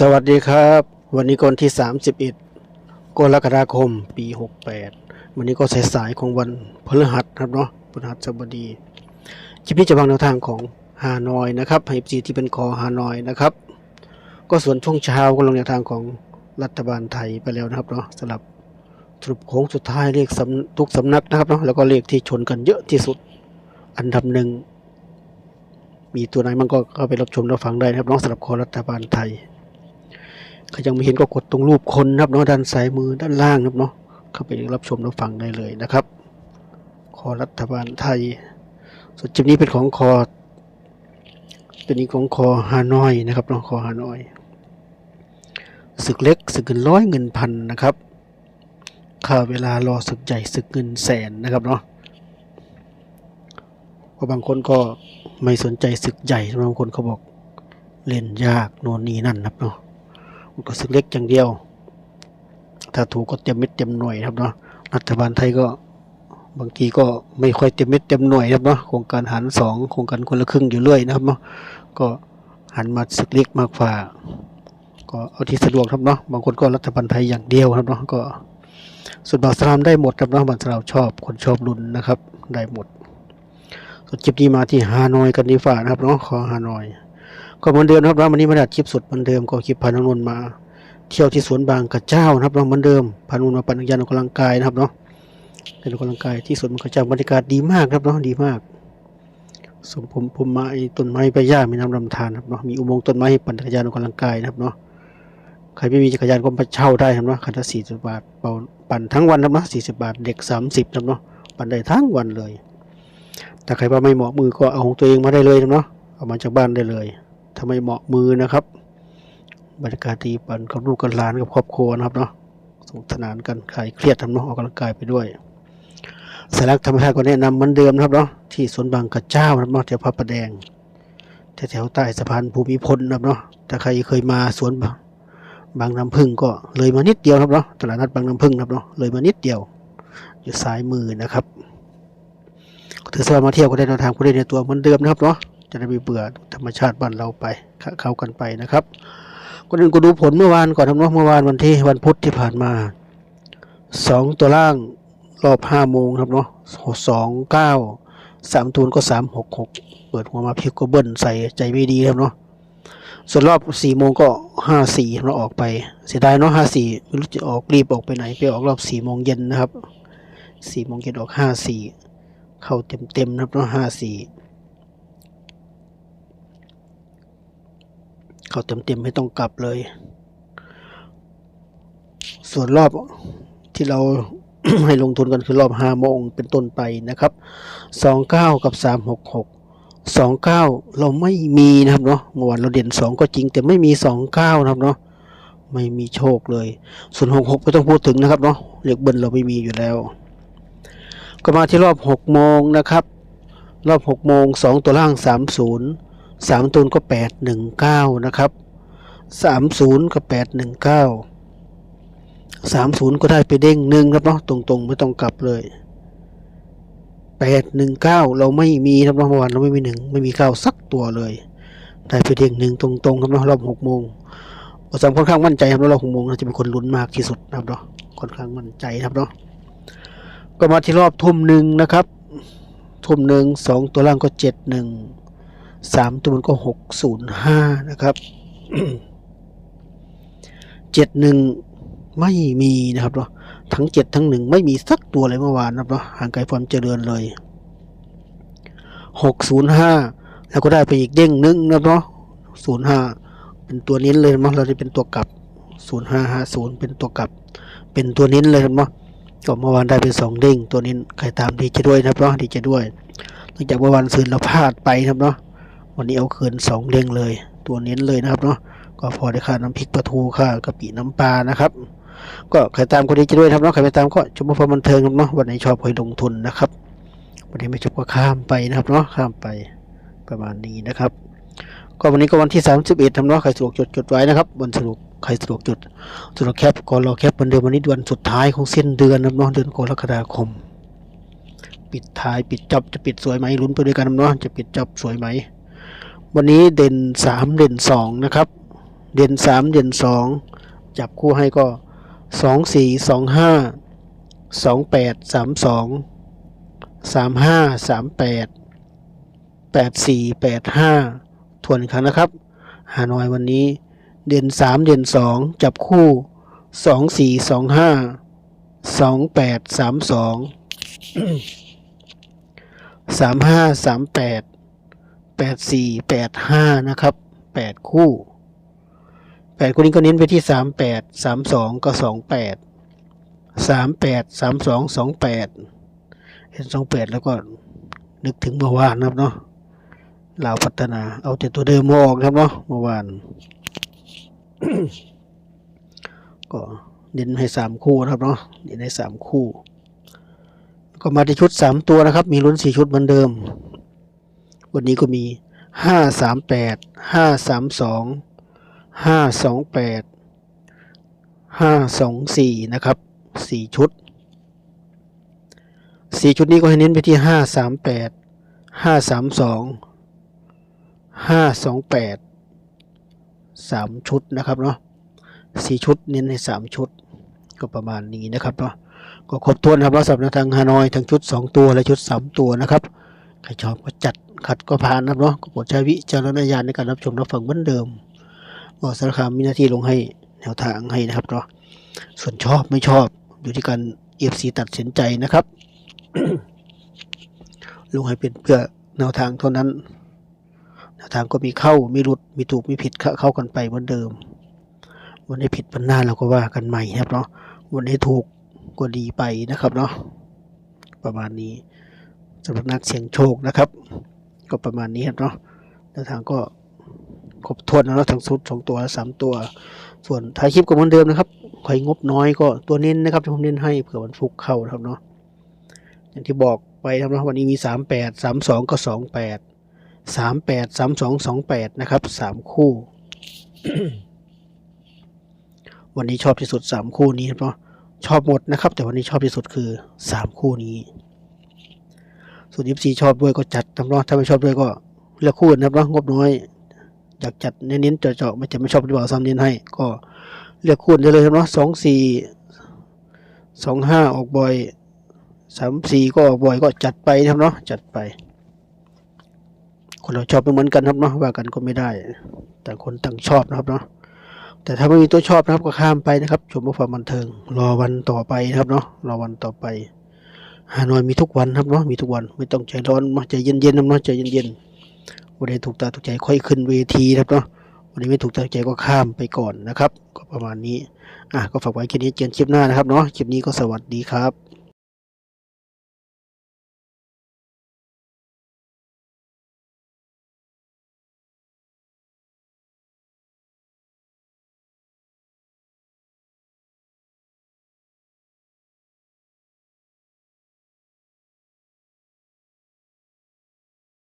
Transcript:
สวัสดีครับ วันนี้ก่อนที่ 31กรกฎาคม ปี 68 วันนี้ก็สายๆของวันพฤหัสครับเนาะพฤหัสบดีคลิปนี้จะวางแนวทางของฮานอยนะครับไฮจีที่เป็นคอฮานอยนะครับ ก็ส่วนช่วงเช้าก็ลงแนวทางของรัฐบาลไทยไปแล้วนะครับเนาะสำหรับสรุปโค้งสุดท้ายเลขสำทุกสำนักนะครับเนาะแล้วก็เลขที่ชนกันเยอะที่สุดอันดับหนึ่งมีตัวไหนมันก็เข้าไปรับชมรับฟังได้นะครับน้องสำหรับคอรัฐบาลไทย ใครยังไม่เห็นก็กดตรงรูปคนนะครับเนาะด้านซ้ายมือด้านล่างนะครับเนาะเข้าไปรับชมรับฟังได้เลยนะครับ คอรัฐบาลไทย ส่วนจิมนี้เป็นของคอเป็นนี้ของคอฮานอยนะครับเนาะคอฮานอยศึกเล็กศึกเงินร้อยเงินพันนะครับค่าเวลารอศึกใหญ่ศึกเงินแสนนะครับเนาะเพราะบางคนก็ไม่สนใจศึกใหญ่บางคนเขาบอกเล่นยากโน่นนี่นั่นนะครับเนาะ ก็สึกเล็กอย่างเดียว ถ้าถูกก็เต็มเม็ดเต็มหน่วยครับเนาะรัฐบาลไทยก็บางทีก็ไม่ค่อยเต็มเม็ดเต็มหน่วยครับเนาะโครงการหารสองโครงการคนละครึ่งอยู่เรื่อยนะครับเนาะก็หันมาสึกเล็กมากกว่าก็เอาที่สะดวกครับเนาะบางคนก็รัฐบาลไทยอย่างเดียวครับเนาะก็ส่วนบาสลามได้หมดครับเนาะบางสลามชอบคนชอบลุ้นนะครับได้หมดส่วนคลิปนี้มาที่ฮานอยกันดีฝ่านะครับเนาะขอฮานอย ก็เหมือนเดิมครับเราวันนี้มาดัดคลิปสดเหมือนเดิมก็คลิปพานุนนท์มาเที่ยวที่สวนบางกระเจ้านะครับเราเหมือนเดิมพานุนมาปั่นจักรยานออกกำลังกายนะครับเนาะเป็นออกกำลังกายที่สวนบางกระเจ้าบรรยากาศดีมากครับเนาะดีมากสมผมผมมาไอ้ต้นไม้ใบหญ้ามีน้ำลำธารครับเนาะมีอุโมงค์ต้นไม้ให้ปั่นจักรยานออกกำลังกายนะครับเนาะใครไม่มีจักรยานก็มาเช่าได้ครับเนาะคันละสี่สิบบาทเป่าปั่นทั้งวันครับเนาะสี่สิบบาทเด็กสามสิบครับเนาะปั่นได้ทั้งวันเลย แต่ใครว่าไม่เหมาะมือก็เอาของตัวเองมาได้เลยครับเนาะเอามาจากบ้านได้เลย ถ้าไมเหมาะมือนะครับ บรรยากาศดีปันกับลูกกับหลานกับครอบครัวนะครับเนาะสนุกสนานกันคลายเครียดทำเนาะออกกำลังกายไปด้วยสายลักธรรมชาติก็แนะนำเหมือนเดิมนะครับเนาะที่สวนบางกระเจ้านะครับเนาะแถวพระประแดงแถวๆใต้สะพานภูมิพลนะครับเนาะถ้าใครเคยมาสวนบางบางน้ำพึ่งก็เลยมานิดเดียวครับเนาะตลาดนัดบางน้ำพึ่งนะครับเนาะเลยมานิดเดียว อยู่ซ้ายมือนะครับถือว่ามาเที่ยวก็ได้แนวทางก็ได้ในตัวเหมือนเดิมนะครับเนาะ จะได้ไม่เบื่อธรรมชาติบ้านเราไปเข้าเข้ากันไปนะครับก็นึงก็ดูผลเมื่อวานก่อนครับเนาะเมื่อวานวันที่วันพุธที่ผ่านมาสองตัวล่างรอบห้าโมงครับเนาะสองเก้าสามทูนก็สามหกหกเปิดหัวมาพิกก็เบิ้ลใส่ใจไม่ดีครับเนาะส่วนรอบสี่โมงก็ห้าสี่เราออกไป เสียดายเนาะห้าสี่ไม่รู้จะออกรีบออกไปไหนไปออกรอบสี่โมงเย็นนะครับสี่โมงเย็นออกห้าสี่เข้าเต็มเต็มๆนะครับเนาะห้าสี่ เขาเต็มๆไม่ต้องกลับเลย ส่วนรอบที่เราให้ลงทุนกันคือรอบห้าโมงเป็นต้นไปนะครับสองเก้ากับสามหกหกสองเก้าเราไม่มีนะครับเนาะเมื่อวานเราเด่นสองก็จริงแต่ไม่มีสองเก้านะครับเนาะไม่มีโชคเลย ส่วนหกหกไม่ต้องพูดถึงนะครับเนาะเลขเบิ้ลเราไม่มีอยู่แล้ว ก็มาที่รอบหกโมงนะครับ รอบหกโมงสองตัวล่างสามศูนย์ สามตูนก็แปดหนึ่งเก้านะครับสามศูนย์ก็แปดหนึ่งเก้าสามศูนย์ก็ได้ไปเด้งหนึ่งครับเนาะตรงๆ ไม่ต้องกลับเลยแปดหนึ่งเก้าเราไม่มีครับเนาะเมื่อวานเราไม่มีหนึ่งไม่มีเก้าสักตัวเลย ได้ไปเด้งหนึ่งตรงๆครับเนาะรอบหกโมงประสมค่อนข้างมั่นใจครับรอบหกโมงเราจะเป็นคนลุ้นมากที่สุดนะครับเนาะค่อนข้างมั่นใจครับเนาะก็มาที่รอบทุ่มหนึ่งนะครับ ทุ่มหนึ่งสองตัวล่างก็เจ็ดหนึ่ง สามตัวมันก็หกศูนย์ห้านะครับเจ็ดหนึ่งไม่มีนะครับเนาะทั้งเจ็ดทั้งหนึ่งไม่มีสักตัวเลยเมื่อวานนะครับเนาะห่างไกลความเจริญเลยหกศูนย์ห้าแล้วก็ได้ไปอีกเด้งหนึ่งนะครับเนาะศูนย์ห้าเป็นตัวนิ้นเลยมั้งเราจะเป็นตัวกลับศูนย์ห้าห้าศูนย์เป็นตัวกลับ เป็นตัวนิ้นเลยครับเนาะก็เมื่อวานได้เป็นสองเด้งตัวนิ้นใครตามดีใจด้วยนะครับเนาะดีใจด้วยหลังจากเมื่อวานซืนเราพลาดไปนะครับเนาะ วันนี้เอาคืนสองเด้งเลย ตัวเน้นเลยนะครับเนาะก็พอได้ค่าน้ำพริกปลาทูค่ากะปิน้ำปลานะครับ ก็ใครตามก็ดีใจด้วยครับเนาะใครไม่ตามก็ชมพอบันเทิงครับเนาะวันไหนชอบให้ลงทุนนะครับ วันนี้ไม่ชอบก็ข้ามไปนะครับเนาะข้ามไปประมาณนี้นะครับ ก็วันนี้ก็วันที่ 31ทำเนาะใครสะดวกจดจดไว้นะครับวันสะดวกใครสะดวกจดสะดวกแคปก็รอแคปวันเดือนวันนี้วันสุดท้ายของเส้นเดือนนะครับเนาะเดือนกรกฎาคม ปิดท้ายปิดจบจะปิดสวยไหมลุ้นไปด้วยกันเนาะจะปิดจบสวยไหม วันนี้เด่นสามเด่นสองนะครับ เด่นสามเด่นสองจับคู่ให้ก็สองสี่สองห้าสองแปดสามสองสามห้าสามแปดแปดสี่แปดห้าทวนครั้งนะครับฮานอยวันนี้ เด่นสามเด่นสองจับคู่สองสี่สองห้าสองแปดสามสองสามห้าสามแปด แปดสี่แปดห้านะครับแปดคู่แปดคู่นี้ก็เน้นไปที่สามแปดสามสองก็สองแปดสามแปดสามสองสองแปดเห็นสองแปดแล้วก็นึกถึงเมื่อวานนะครับเนาะลาวพัฒนาเอาแต่ตัวเดิมมาออกนะครับเนาะเมื่อวาน ก็เน้นให้สามคู่นะครับเนาะเน้นให้สามคู่ ก็มาที่ชุดสามตัวนะครับ มีลุ้นสี่ชุดเหมือนเดิม วันนี้ก็มีห้าสามแปดห้าสามสองห้าสองแปดห้าสองสี่นะครับสี่ชุดสี่ชุดนี้ก็ให้เน้นไปที่ห้าสามแปดห้าสามสองห้าสองแปดสามชุดนะครับเนาะสี่ชุดเน้นในสามชุด ก็ประมาณนี้นะครับเนาะก็ครบถ้วนครับว่าสำหรับทางฮานอยทั้งชุด2ตัวและชุด3ตัวนะครับ ใครชอบก็จัดขัดก็ผ่านนะครับเนาะก็โปรดใช้วิจารณญาณในการรับชมรับฟังเหมือนเดิมก็สารคามมีหน้าที่ลงให้แนวทางให้นะครับเนาะส่วนชอบไม่ชอบอยู่ที่การเอฟซีตัดสินใจนะครับ ลงให้เป็นเพื่อแนวทางเท่านั้นแนวทางก็มีเข้ามีหลุดมีถูกมีผิดเข้าเข้ากันไปเหมือนเดิม วันนี้ผิดวันหน้าเราก็ว่ากันใหม่นะครับเนาะวันนี้ถูกก็ดีไปนะครับเนาะประมาณนี้ สำหรับนักเสี่ยงโชคนะครับ ก็ประมาณนี้ครับเนาะแนวทางก็ครบถ้วนแล้วเนาทั้งสุดสองตัวสามตัว ส่วนท้ายคลิปก็เหมือนเดิมนะครับใครงบน้อยก็ตัวเน้นนะครับที่ผมเน้นให้เผื่อวันฟุกเข้าครับเนาะอย่างที่บอกไปนะครับเนาะวันนี้มีสามแปดสามสองก็สองแปดสามแปดสามสองสองแปดนะครับสามคู่ วันนี้ชอบที่สุดสามคู่นี้ครับเนาะชอบหมดนะครับ แต่วันนี้ชอบที่สุดคือสามคู่นี้ ส่วนยิปซีชอบด้วยก็จัดตามรอถ้าไม่ชอบด้วยก็เลือกคู่นะครับเนาะงบน้อย อยากจัดเน้นๆเจาะๆไม่จะไม่ชอบดีกว่าซ้ำเน้นให้ ก็เลือกคู่ได้เลยครับเนาะสองสี่สองห้าออกบ่อยสามสี่ก็ออกบ่อยก็จัดไปนะครับเนาะจัดไป คนเราชอบไม่เหมือนกันครับเนาะว่ากันก็ไม่ได้แต่างคนต่างชอบนะครับเนาะแต่ถ้าไม่มีตัวชอบนะครับก็ข้ามไปนะครับ ชมเพื่อความบันเทิง รอวันต่อไปนะครับเนาะรอวันต่อไป ฮานอยมีทุกวันครับเนาะมีทุกวันไม่ต้องใจร้อนมาใจเย็นๆนะเนาะใจเย็นๆวันนี้ถูกตาถูกใจค่อยขึ้นเวทีครับเนาะวันนี้ไม่ถูกตาถูกใจก็ข้ามไปก่อนนะครับ ก็ประมาณนี้อะก็ฝากไว้แค่นี้เจอกันคลิปหน้านะครับเนาะคลิปนี้ก็สวัสดีครับ